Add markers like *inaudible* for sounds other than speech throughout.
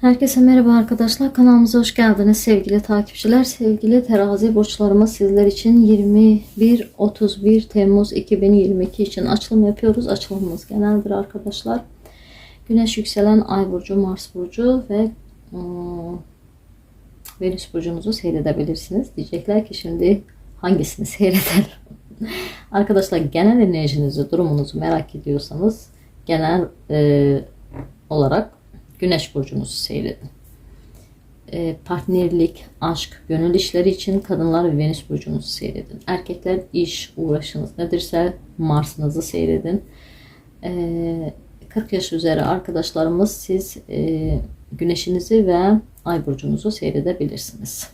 Herkese merhaba arkadaşlar. Kanalımıza hoş geldiniz sevgili takipçiler. Sevgili terazi burçlarımız sizler için 21-31 Temmuz 2022 için açılım yapıyoruz. Açılımımız geneldir arkadaşlar. Güneş yükselen Ay burcu, Mars burcu ve ıı, Venüs burcunuzu seyredebilirsiniz. Diyecekler ki şimdi hangisini *laughs* seyredelim? arkadaşlar genel enerjinizi, durumunuzu merak ediyorsanız genel e, olarak Güneş burcunuzu seyredin. E, partnerlik, aşk, gönül işleri için kadınlar ve Venüs burcunuzu seyredin. Erkekler iş, uğraşınız nedirse Mars'ınızı seyredin. E, 40 yaş üzeri arkadaşlarımız siz e, güneşinizi ve ay burcunuzu seyredebilirsiniz.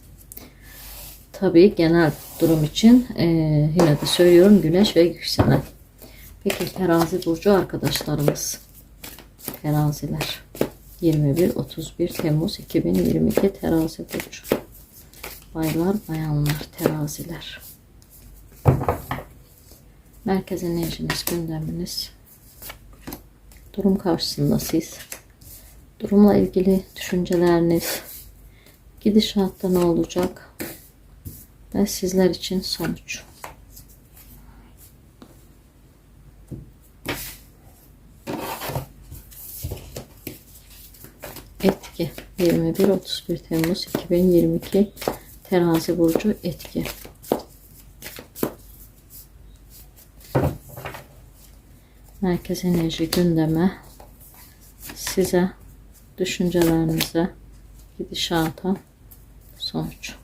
Tabii genel durum için e, yine de söylüyorum güneş ve yükselen. Peki terazi burcu arkadaşlarımız. Teraziler. 21-31 Temmuz 2022 terazi burcu. Baylar, bayanlar, teraziler. Merkez enerjiniz, gündeminiz. Durum karşısında siz. Durumla ilgili düşünceleriniz. Gidişatta ne olacak? Ve sizler için sonuç. etki 21-31 Temmuz 2022 terazi burcu etki. Merkez enerji gündeme. Size düşüncelerinize gidişata sonuç.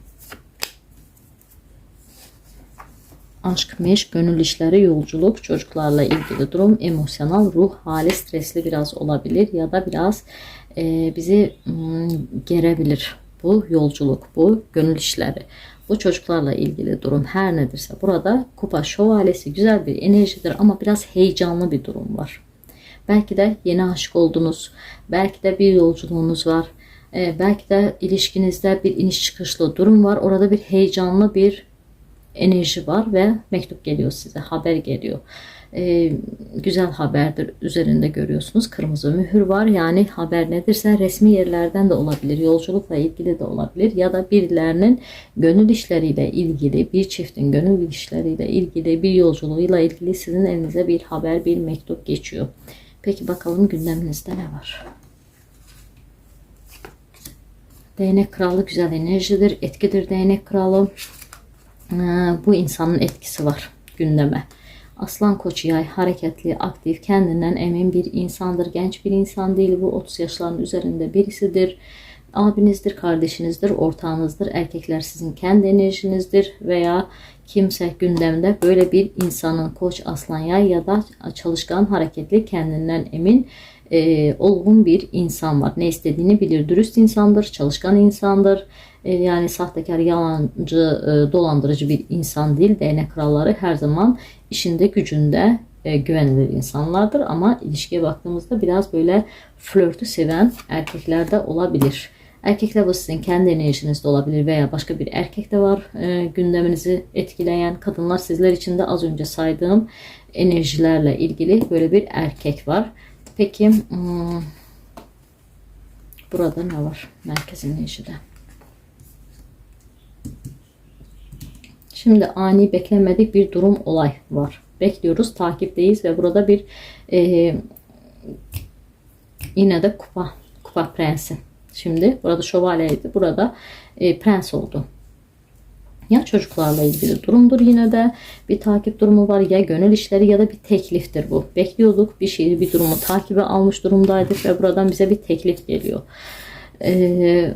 Aşk, meşk, gönül işleri, yolculuk, çocuklarla ilgili durum, emosyonel, ruh hali stresli biraz olabilir ya da biraz e, bizi hmm, gerebilir. Bu yolculuk, bu gönül işleri, bu çocuklarla ilgili durum her nedirse burada kupa şövalyesi güzel bir enerjidir ama biraz heyecanlı bir durum var. Belki de yeni aşık oldunuz, belki de bir yolculuğunuz var, e, belki de ilişkinizde bir iniş çıkışlı durum var. Orada bir heyecanlı bir enerji var ve mektup geliyor size, haber geliyor. Ee, güzel haberdir üzerinde görüyorsunuz. Kırmızı mühür var. Yani haber nedirse resmi yerlerden de olabilir. Yolculukla ilgili de olabilir. Ya da birilerinin gönül işleriyle ilgili, bir çiftin gönül işleriyle ilgili, bir yolculuğuyla ilgili sizin elinize bir haber, bir mektup geçiyor. Peki bakalım gündeminizde ne var? Değnek kralı güzel enerjidir, etkidir değnek kralı. Ee, bu insanın etkisi var gündeme. Aslan koç yay hareketli, aktif, kendinden emin bir insandır. Genç bir insan değil bu 30 yaşların üzerinde birisidir. Abinizdir, kardeşinizdir, ortağınızdır. Erkekler sizin kendi enerjinizdir veya kimse gündemde böyle bir insanın koç, aslan yay ya da çalışkan, hareketli, kendinden emin, e, olgun bir insan var. Ne istediğini bilir. Dürüst insandır, çalışkan insandır. E, yani sahtekar, yalancı, e, dolandırıcı bir insan değil. Değnek kralları her zaman işinde, gücünde e, güvenilir insanlardır. Ama ilişkiye baktığımızda biraz böyle flörtü seven erkekler de olabilir. Erkekler bu sizin kendi enerjinizde olabilir veya başka bir erkek de var e, gündeminizi etkileyen kadınlar sizler için de az önce saydığım enerjilerle ilgili böyle bir erkek var. Peki hmm, burada ne var merkez enerjide? Şimdi ani beklenmedik bir durum olay var. Bekliyoruz, takipteyiz ve burada bir e, yine de kupa, kupa prensi. Şimdi burada şövalyeydi, burada e, prens oldu. Ya çocuklarla ilgili durumdur yine de bir takip durumu var ya gönül işleri ya da bir tekliftir bu. Bekliyorduk bir şeyi bir durumu takibe almış durumdaydık ve buradan bize bir teklif geliyor. Ee,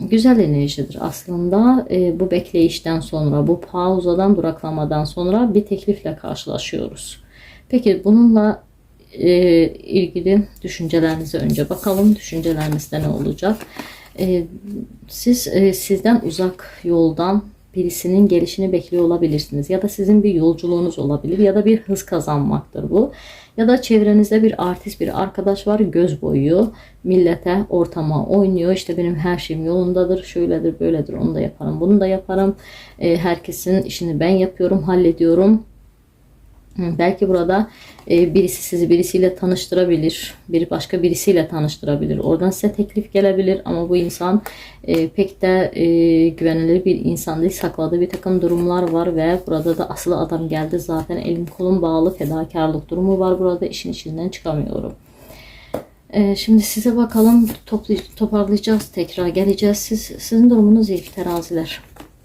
güzel enerjidir aslında. E, bu bekleyişten sonra, bu pauzadan, duraklamadan sonra bir teklifle karşılaşıyoruz. Peki bununla e, ilgili düşüncelerinize önce bakalım. Düşüncelerinizde ne olacak? E, siz e, sizden uzak yoldan birisinin gelişini bekliyor olabilirsiniz. Ya da sizin bir yolculuğunuz olabilir ya da bir hız kazanmaktır bu. Ya da çevrenizde bir artist bir arkadaş var göz boyuyor. Millete ortama oynuyor. İşte benim her şeyim yolundadır. Şöyledir böyledir onu da yaparım bunu da yaparım. E, herkesin işini ben yapıyorum hallediyorum Belki burada e, birisi sizi birisiyle tanıştırabilir. Bir başka birisiyle tanıştırabilir. Oradan size teklif gelebilir ama bu insan e, pek de e, güvenilir bir insan değil. Sakladığı bir takım durumlar var ve burada da asıl adam geldi. Zaten elim kolum bağlı fedakarlık durumu var. Burada işin içinden çıkamıyorum. Şimdi size bakalım toparlayacağız tekrar geleceğiz. Siz, sizin durumunuz iyi teraziler.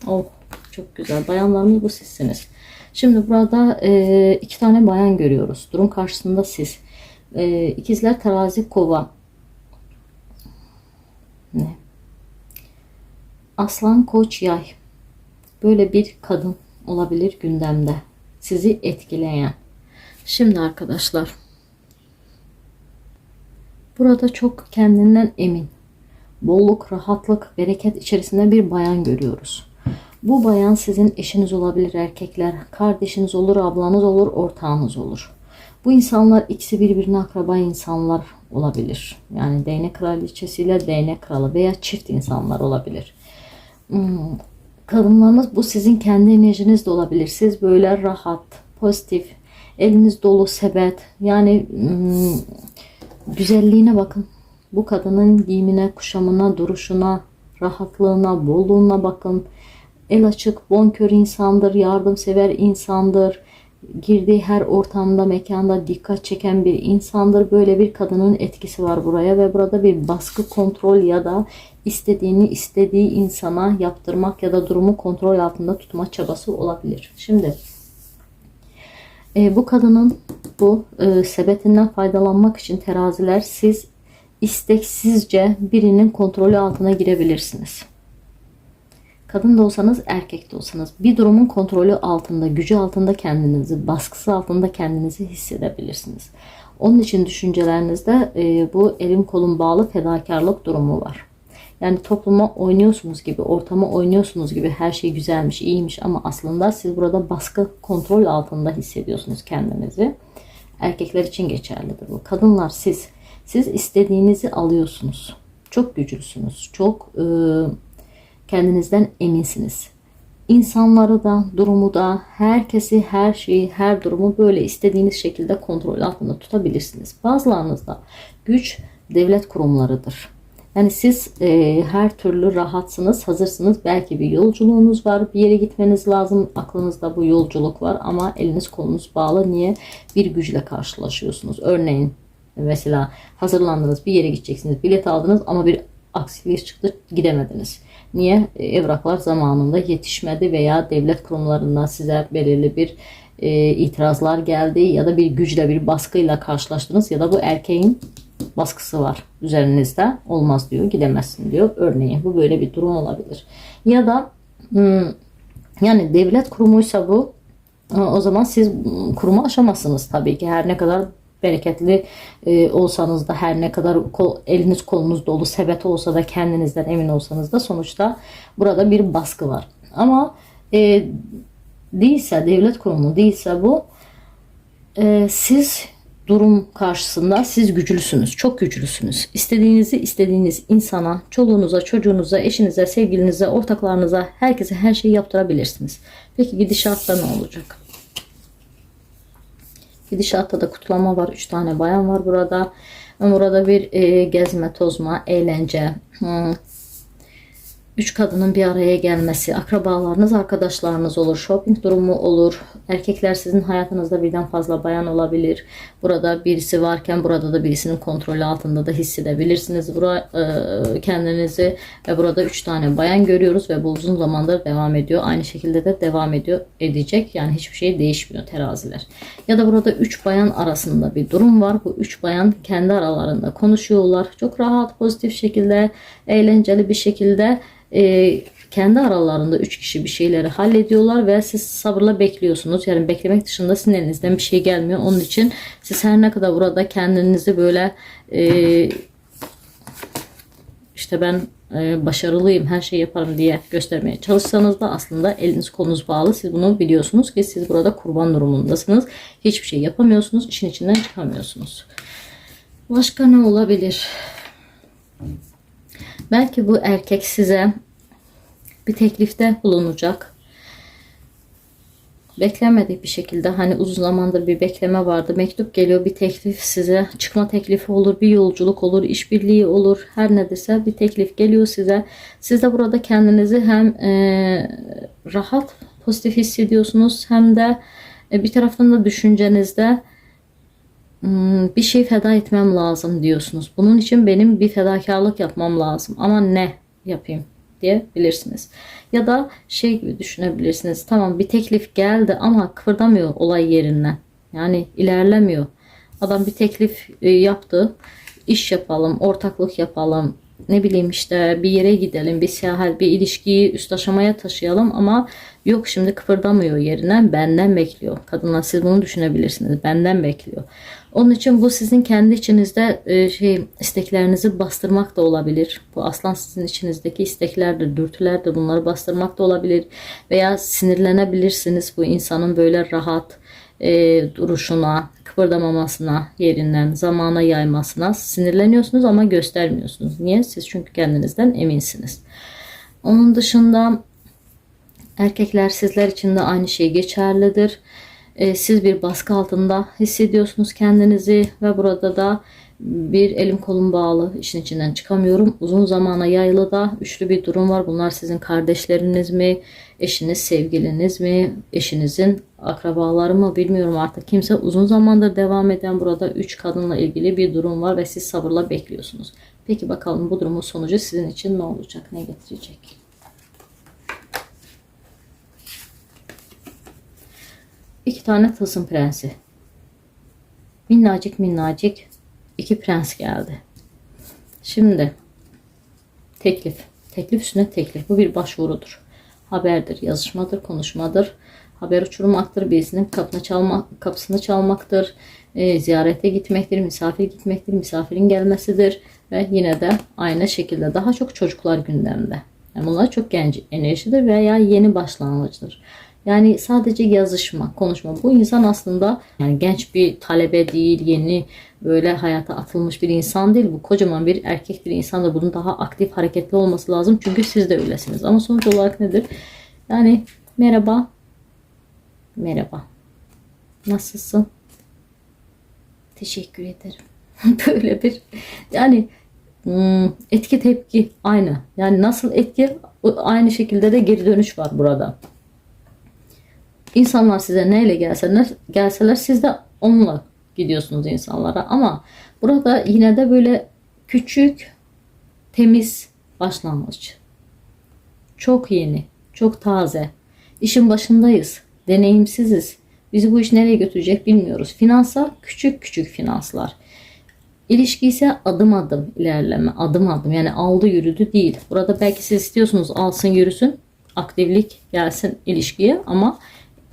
Oh çok güzel. Bayanlarımız bu sizsiniz. Şimdi burada e, iki tane bayan görüyoruz. Durum karşısında siz. E, ikizler terazi kova. Ne? Aslan koç yay. Böyle bir kadın olabilir gündemde. Sizi etkileyen. Şimdi arkadaşlar. Burada çok kendinden emin. Bolluk, rahatlık, bereket içerisinde bir bayan görüyoruz. Bu bayan sizin eşiniz olabilir erkekler, kardeşiniz olur, ablanız olur, ortağınız olur. Bu insanlar ikisi birbirine akraba insanlar olabilir. Yani değnek kraliçesiyle değnek kralı veya çift insanlar olabilir. Hmm, Kadınlarınız bu sizin kendi enerjiniz de olabilir. Siz böyle rahat, pozitif, eliniz dolu sebet. Yani hmm, güzelliğine bakın. Bu kadının giyimine, kuşamına, duruşuna, rahatlığına, bolluğuna bakın. El açık, bonkör insandır, yardımsever insandır. Girdiği her ortamda, mekanda dikkat çeken bir insandır. Böyle bir kadının etkisi var buraya ve burada bir baskı, kontrol ya da istediğini istediği insana yaptırmak ya da durumu kontrol altında tutma çabası olabilir. Şimdi e, bu kadının bu e, sebetinden faydalanmak için teraziler siz isteksizce birinin kontrolü altına girebilirsiniz. Kadın da olsanız erkek de olsanız bir durumun kontrolü altında, gücü altında kendinizi, baskısı altında kendinizi hissedebilirsiniz. Onun için düşüncelerinizde e, bu elim kolum bağlı fedakarlık durumu var. Yani topluma oynuyorsunuz gibi, ortama oynuyorsunuz gibi her şey güzelmiş, iyiymiş ama aslında siz burada baskı, kontrol altında hissediyorsunuz kendinizi. Erkekler için geçerlidir bu. Kadınlar siz, siz istediğinizi alıyorsunuz. Çok güçlüsünüz, çok e, kendinizden eminsiniz. İnsanları da, durumu da, herkesi, her şeyi, her durumu böyle istediğiniz şekilde kontrol altında tutabilirsiniz. Bazılarınızda güç devlet kurumlarıdır. Yani siz e, her türlü rahatsınız, hazırsınız. Belki bir yolculuğunuz var, bir yere gitmeniz lazım. Aklınızda bu yolculuk var ama eliniz kolunuz bağlı. Niye? Bir güçle karşılaşıyorsunuz. Örneğin mesela hazırlandınız, bir yere gideceksiniz, bilet aldınız ama bir aksilik çıktı, gidemediniz. Niye? E, Evraklar zamanında yetişmedi veya devlet kurumlarından size belirli bir e, itirazlar geldi ya da bir güçle bir baskıyla karşılaştınız ya da bu erkeğin baskısı var üzerinizde olmaz diyor gidemezsin diyor. Örneğin bu böyle bir durum olabilir. Ya da hmm, yani devlet kurumuysa bu o zaman siz kurumu aşamazsınız tabii ki. Her ne kadar bereketli e, olsanız da her ne kadar kol, eliniz kolunuz dolu sebet olsa da kendinizden emin olsanız da sonuçta burada bir baskı var. Ama e, değilse devlet kurumu değilse bu e, siz durum karşısında siz güçlüsünüz. Çok güçlüsünüz. İstediğinizi istediğiniz insana, çoluğunuza, çocuğunuza, eşinize, sevgilinize, ortaklarınıza, herkese her şeyi yaptırabilirsiniz. Peki gidişatta ne olacak? Gidişatta da kutlama var. Üç tane bayan var burada. Burada bir e, gezme, tozma, eğlence. Hmm. Üç kadının bir araya gelmesi, akrabalarınız, arkadaşlarınız olur, shopping durumu olur. Erkekler sizin hayatınızda birden fazla bayan olabilir. Burada birisi varken burada da birisinin kontrolü altında da hissedebilirsiniz. Bura e, kendinizi ve burada üç tane bayan görüyoruz ve bu uzun zamandır devam ediyor. Aynı şekilde de devam ediyor edecek. Yani hiçbir şey değişmiyor teraziler. Ya da burada üç bayan arasında bir durum var. Bu üç bayan kendi aralarında konuşuyorlar. Çok rahat, pozitif şekilde, eğlenceli bir şekilde e, kendi aralarında üç kişi bir şeyleri hallediyorlar ve siz sabırla bekliyorsunuz. Yani beklemek dışında sizin elinizden bir şey gelmiyor. Onun için siz her ne kadar burada kendinizi böyle e, işte ben e, başarılıyım, her şeyi yaparım diye göstermeye çalışsanız da aslında eliniz kolunuz bağlı. Siz bunu biliyorsunuz ki siz burada kurban durumundasınız. Hiçbir şey yapamıyorsunuz, işin içinden çıkamıyorsunuz. Başka ne olabilir? Belki bu erkek size bir teklifte bulunacak. beklemedik bir şekilde hani uzun zamandır bir bekleme vardı. Mektup geliyor, bir teklif size, çıkma teklifi olur, bir yolculuk olur, işbirliği olur, her nedirse bir teklif geliyor size. Siz de burada kendinizi hem e, rahat, pozitif hissediyorsunuz hem de e, bir taraftan da düşüncenizde "Hmm, bir şey feda etmem lazım diyorsunuz. Bunun için benim bir fedakarlık yapmam lazım. Ama ne yapayım diyebilirsiniz. Ya da şey gibi düşünebilirsiniz. Tamam bir teklif geldi ama kıpırdamıyor olay yerinden. Yani ilerlemiyor. Adam bir teklif e, yaptı. İş yapalım, ortaklık yapalım. Ne bileyim işte bir yere gidelim, bir seyahat, bir ilişkiyi üst aşamaya taşıyalım ama yok şimdi kıpırdamıyor yerinden benden bekliyor. Kadınlar siz bunu düşünebilirsiniz. Benden bekliyor. Onun için bu sizin kendi içinizde e, şey isteklerinizi bastırmak da olabilir. Bu aslan sizin içinizdeki isteklerdir, dürtülerdir. Bunları bastırmak da olabilir. Veya sinirlenebilirsiniz bu insanın böyle rahat e, duruşuna, kıpırdamamasına, yerinden zamana yaymasına sinirleniyorsunuz ama göstermiyorsunuz. Niye? Siz çünkü kendinizden eminsiniz. Onun dışında erkekler sizler için de aynı şey geçerlidir. E, siz bir baskı altında hissediyorsunuz kendinizi ve burada da bir elim kolum bağlı işin içinden çıkamıyorum. Uzun zamana yayılı da üçlü bir durum var. Bunlar sizin kardeşleriniz mi, eşiniz, sevgiliniz mi, eşinizin akrabaları mı bilmiyorum artık. Kimse uzun zamandır devam eden burada üç kadınla ilgili bir durum var ve siz sabırla bekliyorsunuz. Peki bakalım bu durumun sonucu sizin için ne olacak, ne getirecek? İki tane tılsım prensi. Minnacık minnacık iki prens geldi. Şimdi teklif. Teklif üstüne teklif. Bu bir başvurudur. Haberdir, yazışmadır, konuşmadır. Haber uçurmaktır, birisinin kapını çalma, kapısını çalmaktır. e, ziyarete gitmektir, misafir gitmektir, misafirin gelmesidir. Ve yine de aynı şekilde daha çok çocuklar gündemde. Yani bunlar çok genç enerjidir veya yeni başlangıçtır. Yani sadece yazışma, konuşma. Bu insan aslında yani genç bir talebe değil, yeni böyle hayata atılmış bir insan değil. Bu kocaman bir erkek bir insan da bunun daha aktif, hareketli olması lazım. Çünkü siz de öylesiniz. Ama sonuç olarak nedir? Yani merhaba, merhaba. Nasılsın? Teşekkür ederim. *laughs* böyle bir yani hmm, etki tepki aynı. Yani nasıl etki aynı şekilde de geri dönüş var burada. İnsanlar size neyle gelseler, gelseler siz de onunla gidiyorsunuz insanlara. Ama burada yine de böyle küçük, temiz başlangıç. Çok yeni, çok taze. İşin başındayız, deneyimsiziz. Bizi bu iş nereye götürecek bilmiyoruz. Finansa küçük küçük finanslar. İlişki ise adım adım ilerleme, adım adım yani aldı yürüdü değil. Burada belki siz istiyorsunuz alsın yürüsün, aktiflik gelsin ilişkiye ama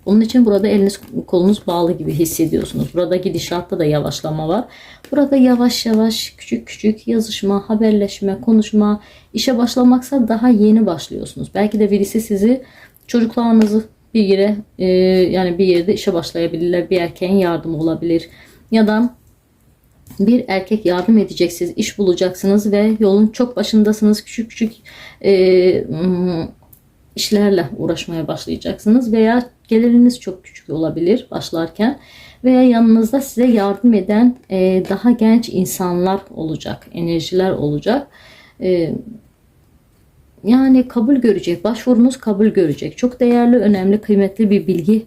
onun için burada eliniz kolunuz bağlı gibi hissediyorsunuz. Burada gidişatta da yavaşlama var. Burada yavaş yavaş küçük küçük yazışma, haberleşme, konuşma, işe başlamaksa daha yeni başlıyorsunuz. Belki de birisi sizi çocuklarınızı bir yere e, yani bir yerde işe başlayabilirler. Bir erkeğin yardımı olabilir. Ya da bir erkek yardım edecek siz iş bulacaksınız ve yolun çok başındasınız. Küçük küçük e, işlerle uğraşmaya başlayacaksınız veya geliriniz çok küçük olabilir başlarken veya yanınızda size yardım eden e, daha genç insanlar olacak, enerjiler olacak. E, yani kabul görecek, başvurunuz kabul görecek. Çok değerli, önemli, kıymetli bir bilgi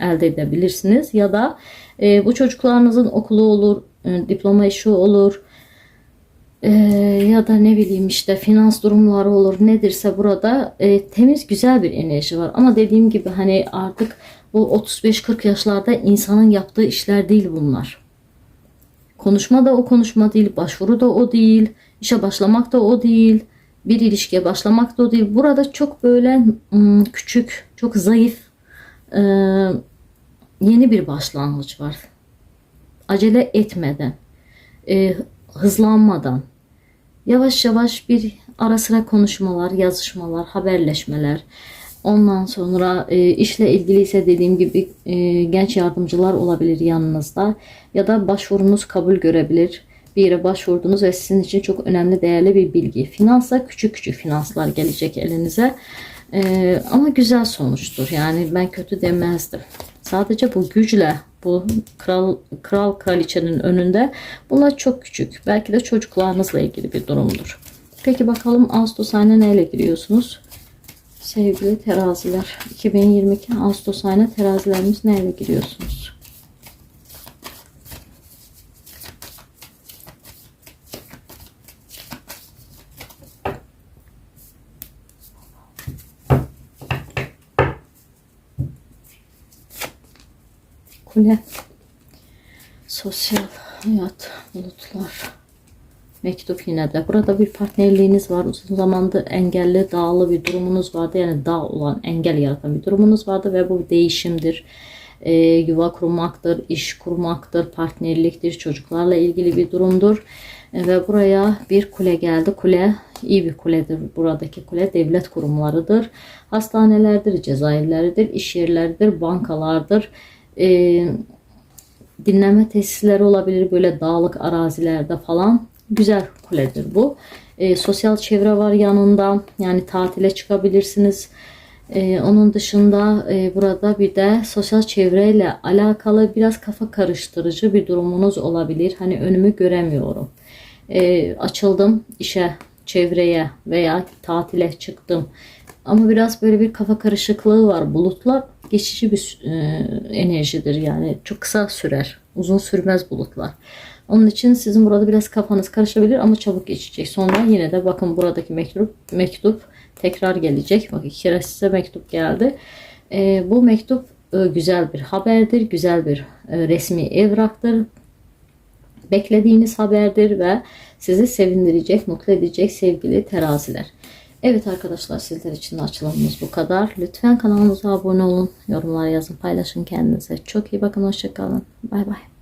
elde edebilirsiniz. Ya da e, bu çocuklarınızın okulu olur, e, diploma işi olur, e, ya da ne bileyim işte finans durumları olur nedirse burada e, temiz güzel bir enerji var. Ama dediğim gibi hani artık bu 35-40 yaşlarda insanın yaptığı işler değil bunlar. Konuşma da o konuşma değil, başvuru da o değil, işe başlamak da o değil, bir ilişkiye başlamak da o değil. Burada çok böyle ım, küçük, çok zayıf, e, yeni bir başlangıç var. Acele etmeden, e, hızlanmadan, yavaş yavaş bir ara sıra konuşmalar, yazışmalar, haberleşmeler. Ondan sonra e, işle ilgili ise dediğim gibi e, genç yardımcılar olabilir yanınızda ya da başvurunuz kabul görebilir. Bir yere başvurdunuz ve sizin için çok önemli değerli bir bilgi. Finansa küçük küçük finanslar gelecek elinize. Ee, ama güzel sonuçtur. Yani ben kötü demezdim. Sadece bu güçle bu kral kral kraliçenin önünde bunlar çok küçük. Belki de çocuklarınızla ilgili bir durumdur. Peki bakalım Ağustos ayına neyle giriyorsunuz? Sevgili teraziler 2022 Ağustos ayına terazilerimiz neyle giriyorsunuz? Kule. Sosyal hayat, bulutlar. Mektup yine de. Burada bir partnerliğiniz var. Uzun zamandır engelli, dağlı bir durumunuz vardı. Yani dağ olan, engel yaratan bir durumunuz vardı ve bu bir değişimdir. Ee, yuva kurmaktır, iş kurmaktır, partnerliktir, çocuklarla ilgili bir durumdur. Ee, ve buraya bir kule geldi. Kule iyi bir kuledir. Buradaki kule devlet kurumlarıdır. Hastanelerdir, cezaevleridir, iş yerleridir, bankalardır. Ee, dinleme tesisleri olabilir böyle dağlık arazilerde falan. Güzel kuledir bu. Ee, sosyal çevre var yanında. Yani tatile çıkabilirsiniz. Ee, onun dışında e, burada bir de sosyal çevreyle alakalı biraz kafa karıştırıcı bir durumunuz olabilir. Hani önümü göremiyorum. Ee, açıldım işe, çevreye veya tatile çıktım. Ama biraz böyle bir kafa karışıklığı var. Bulutlar geçici bir e, enerjidir yani. Çok kısa sürer. Uzun sürmez bulutlar. Onun için sizin burada biraz kafanız karışabilir ama çabuk geçecek. Sonra yine de bakın buradaki mektup mektup tekrar gelecek. Bak iki kere size mektup geldi. E, bu mektup e, güzel bir haberdir. Güzel bir e, resmi evraktır. Beklediğiniz haberdir ve sizi sevindirecek, mutlu edecek sevgili teraziler. Evet arkadaşlar sizler için de açılımımız bu kadar. Lütfen kanalımıza abone olun. Yorumlar yazın, paylaşın kendinize. Çok iyi bakın. Hoşçakalın. Bay bay.